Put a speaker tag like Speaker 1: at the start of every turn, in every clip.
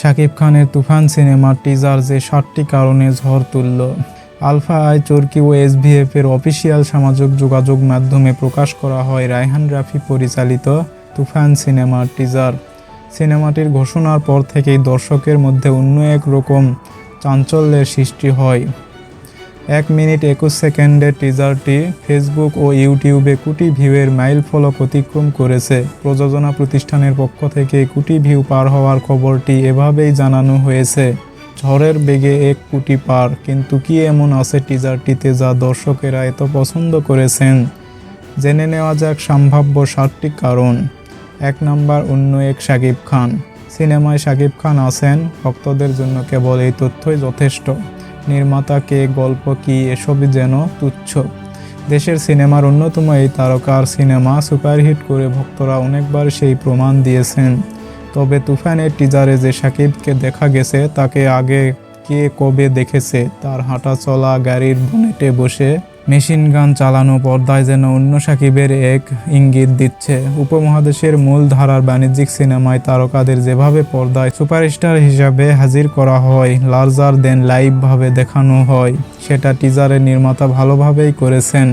Speaker 1: শাকিব খানের তুফান সিনেমার টিজার যে সাতটি কারণে ঝড় তুলল। আলফা আই চরকি ও এসভিএফ এর অফিসিয়াল সামাজিক যোগাযোগ মাধ্যমে প্রকাশ করা হয় রায়হান রাফি পরিচালিত তুফান সিনেমার টিজার সিনেমাটির ঘোষণার পর থেকেই দর্শকের মধ্যে অন্য এক রকম চাঞ্চল্যের সৃষ্টি হয়। এক মিনিট একুশ সেকেন্ডের টিজারটি ফেসবুক ও ইউটিউবে কোটি ভিউয়ের মাইল ফলক অতিক্রম করেছে। প্রযোজনা প্রতিষ্ঠানের পক্ষ থেকে কোটি ভিউ পার হওয়ার খবরটি এভাবেই জানানো হয়েছে। ঝড়ের বেগে এক কোটি পার, কিন্তু কি এমন আছে টিজারটিতে যা দর্শকেরা এত পছন্দ করেছেন? জেনে নেওয়া যাক সম্ভাব্য সাতটি কারণ। এক নাম্বার, অন্য এক শাকিব খান। সিনেমায় শাকিব খান আছেন, ভক্তদের জন্য কেবল এই তথ্যই যথেষ্ট। নির্মাতা কে গল্প কি, এসবই যেন তুচ্ছ। দেশের সিনেমার অন্যতম এই তারকার সিনেমা সুপারহিট করে ভক্তরা অনেকবার সেই প্রমাণ দিয়েছেন। তবে তুফানের টিজারে যে সাকিবকে দেখা গেছে, তাকে আগে কে কবে দেখেছে? তার হাঁটা চলা গাড়ির বনেটে বসে মেশিন গান চালানো পর্দায় যেন অন্য সাকিবের এক ইঙ্গিত দিচ্ছে। উপমহাদেশের মূল ধারার বাণিজ্যিক সিনেমায় তারকাদের যেভাবে পর্দায় সুপারস্টার হিসাবে হাজির করা হয়, লার্জার দেন লাইভভাবে দেখানো হয়, সেটা টিজারের নির্মাতা ভালোভাবেই করেছেন,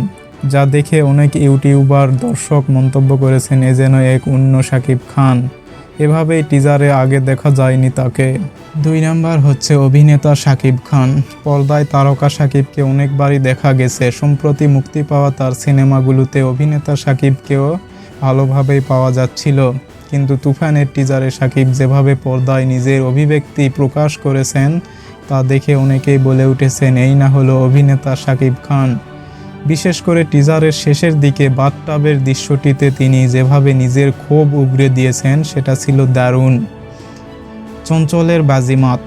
Speaker 1: যা দেখে অনেক ইউটিউবার দর্শক মন্তব্য করেছেন, এ যেন এক অন্য সাকিব খান। এভাবেই টিজারে আগে দেখা যায়নি তাকে। দুই নাম্বার হচ্ছে অভিনেতা শাকিব খান। পর্দায় তারকা শাকিবকে অনেকবারই দেখা গেছে। সম্প্রতি মুক্তি পাওয়া তার সিনেমাগুলোতে অভিনেতা শাকিবকেও ভালোভাবেই পাওয়া যাচ্ছিল। কিন্তু তুফানের টিজারে শাকিব যেভাবে পর্দায় নিজের অভিব্যক্তি প্রকাশ করেছেন, তা দেখে অনেকেই বলে উঠেছেন, এই না হলো অভিনেতা শাকিব খান। বিশেষ করে টিজারের শেষের দিকে বাথটাবের দৃশ্যটিতে তিনি যেভাবে নিজের ক্ষোভ উগরে দিয়েছেন সেটা ছিল দারুণ। চঞ্চলের বাজিমাত।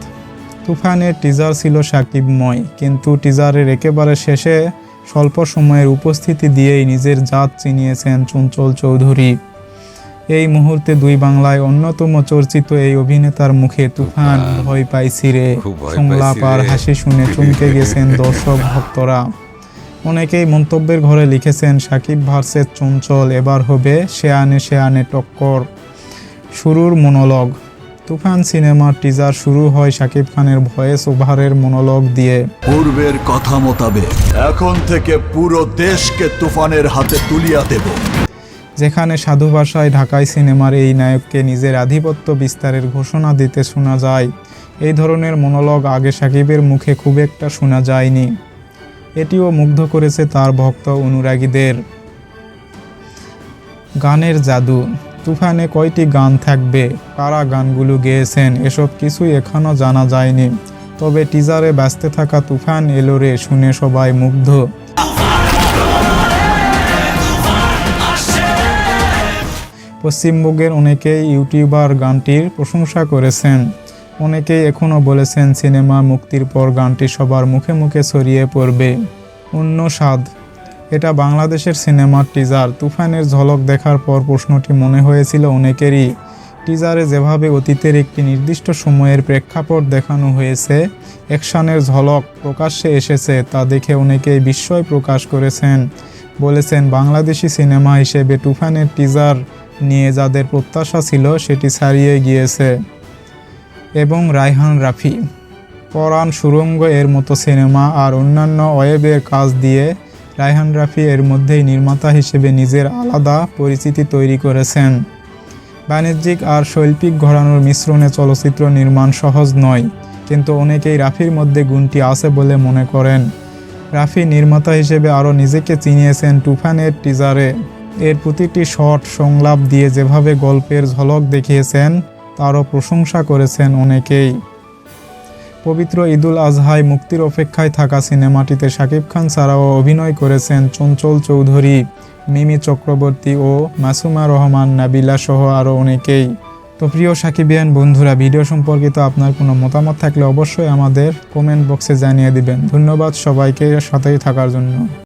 Speaker 1: তুফানের টিজার ছিল সাকিবময় কিন্তু টিজারের একেবারে শেষে স্বল্প সময়ের উপস্থিতি দিয়েই নিজের জাত চিনিয়েছেন চঞ্চল চৌধুরী। এই মুহূর্তে দুই বাংলায় অন্যতম চর্চিত এই অভিনেতার মুখে তুফান ভয় পাইছি রে সংলাপ আর হাসি শুনে চমকে গেছেন দর্শক ভক্তরা। অনেকেই মন্তব্যের ঘরে লিখেছেন সাকিব ভার্সেস চঞ্চল এবার হবে শেয়ানে শেয়ানে টক্কর। শুরুর মনোলগ। তুফান সিনেমার টিজার শুরু হয় শাকিব খানের ভয়েস ওভারের মনোলগ দিয়ে।
Speaker 2: পূর্বের কথা মোতাবেক এখন থেকে পুরো দেশকে তুফানের হাতে তুলিয়া দেব।
Speaker 1: যেখানে সাধু ভাষায় ঢাকাই সিনেমার এই নায়ককে নিজের আধিপত্য বিস্তারের ঘোষণা দিতে শোনা যায়। এই ধরনের মনোলগ আগে সাকিবের মুখে খুব একটা শোনা যায়নি। এটিও মুগ্ধ করেছে তার ভক্ত অনুরাগীদের। গানের জাদু, তুফানে কয়টি গান থাকবে? কারা গানগুলো গেয়েছেন? এসব কিছুই এখনও জানা যায়নি। তবে টিজারে ব্যস্ত থাকা তুফান এলোরে শুনে সবাই মুগ্ধ। পশ্চিমবঙ্গের অনেকেই ইউটিউবার গানটির প্রশংসা করেছেন। অনেকেই এখনও বলেছেন সিনেমা মুক্তির পর গানটি সবার মুখে মুখে ছড়িয়ে পড়বে। অন্য স্বাদ। এটা বাংলাদেশের সিনেমার টিজার তুফানের ঝলক দেখার পর প্রশ্নটি মনে হয়েছিল অনেকেরই। টিজারে যেভাবে অতীতের একটি নির্দিষ্ট সময়ের প্রেক্ষাপট দেখানো হয়েছে, অ্যাকশনের ঝলক প্রকাশ্যে এসেছে, তা দেখে অনেকেই বিস্ময় প্রকাশ করেছেন। বলেছেন, বাংলাদেশি সিনেমা হিসেবে তুফানের টিজার নিয়ে যাদের প্রত্যাশা ছিল, সেটি ছাড়িয়ে গিয়েছে। এবং রায়হান রাফি। পরাণ সুরঙ্গ এর মতো সিনেমা আর অন্যান্য ওয়েবের কাজ দিয়ে রায়হান রাফি এর মধ্যেই নির্মাতা হিসেবে নিজের আলাদা পরিচিতি তৈরি করেছেন। বাণিজ্যিক আর শৈল্পিক ঘরানোর মিশ্রণে চলচ্চিত্র নির্মাণ সহজ নয়, কিন্তু অনেকেই রাফির মধ্যে গুণটি আছে বলে মনে করেন। রাফি নির্মাতা হিসেবে আরও নিজেকে চিনিয়েছেন তুফানের টিজারে। এর প্রতিটি শট সংলাপ দিয়ে যেভাবে গল্পের ঝলক দেখিয়েছেন তারও প্রশংসা করেছেন অনেকেই। পবিত্র ঈদুল আজহায় মুক্তির অপেক্ষায় থাকা সিনেমাটিতে শাকিব খান ছাড়াও অভিনয় করেছেন চঞ্চল চৌধুরী, মিমি চক্রবর্তী ও মাসুমা রহমান, নাবিলা সহ আরও অনেকেই। তো প্রিয় সাকিবিয়ান বন্ধুরা, ভিডিও সম্পর্কিত আপনার কোনো মতামত থাকলে অবশ্যই আমাদের কমেন্ট বক্সে জানিয়ে দিবেন। ধন্যবাদ সবাইকে সাথেই থাকার জন্য।